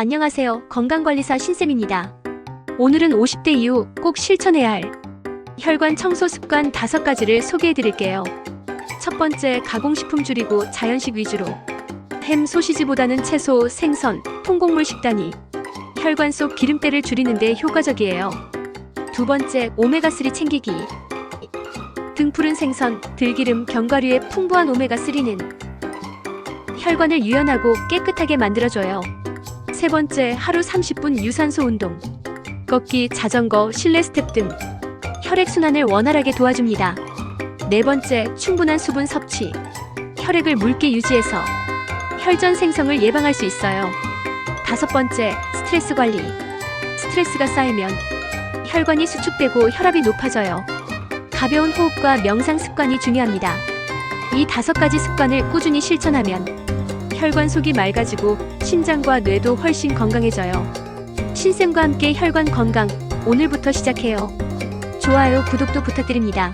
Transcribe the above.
안녕하세요. 건강관리사 신쌤입니다. 오늘은 50대 이후 꼭 실천해야 할 혈관 청소 습관 5가지를 소개해 드릴게요. 첫 번째, 가공식품 줄이고 자연식 위주로. 햄, 소시지보다는 채소, 생선, 통곡물 식단이 혈관 속 기름때를 줄이는데 효과적이에요. 두 번째, 오메가3 챙기기. 등푸른 생선, 들기름, 견과류의 풍부한 오메가3는 혈관을 유연하고 깨끗하게 만들어줘요. 세 번째, 하루 30분 유산소 운동. 걷기, 자전거, 실내 스텝 등 혈액순환을 원활하게 도와줍니다. 네 번째, 충분한 수분 섭취. 혈액을 묽게 유지해서 혈전 생성을 예방할 수 있어요. 다섯 번째, 스트레스 관리. 스트레스가 쌓이면 혈관이 수축되고 혈압이 높아져요. 가벼운 호흡과 명상 습관이 중요합니다. 이 다섯 가지 습관을 꾸준히 실천하면 혈관 속이 맑아지고 심장과 뇌도 훨씬 건강해져요. 신쌤과 함께 혈관 건강 오늘부터 시작해요. 좋아요, 구독도 부탁드립니다.